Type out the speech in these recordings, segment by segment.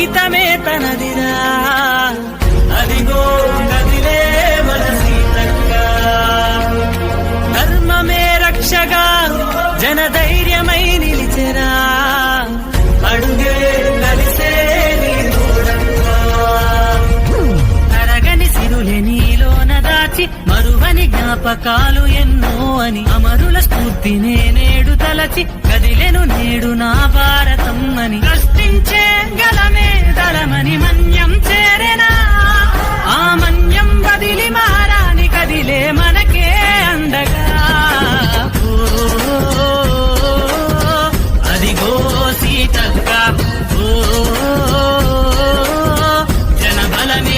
అంకితమే తనదిరా. అదిగో కదిలే మన ధర్మమే రక్షగా జనధైర్యమై నిలిచరా. అడుగే మరువని జ్ఞాపకాలు ఎన్నో అని. అమరుల స్ఫూర్తినే నేడు తలచి కదిలెను నేడు నా భారతం అని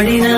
ಮಾಡಿನ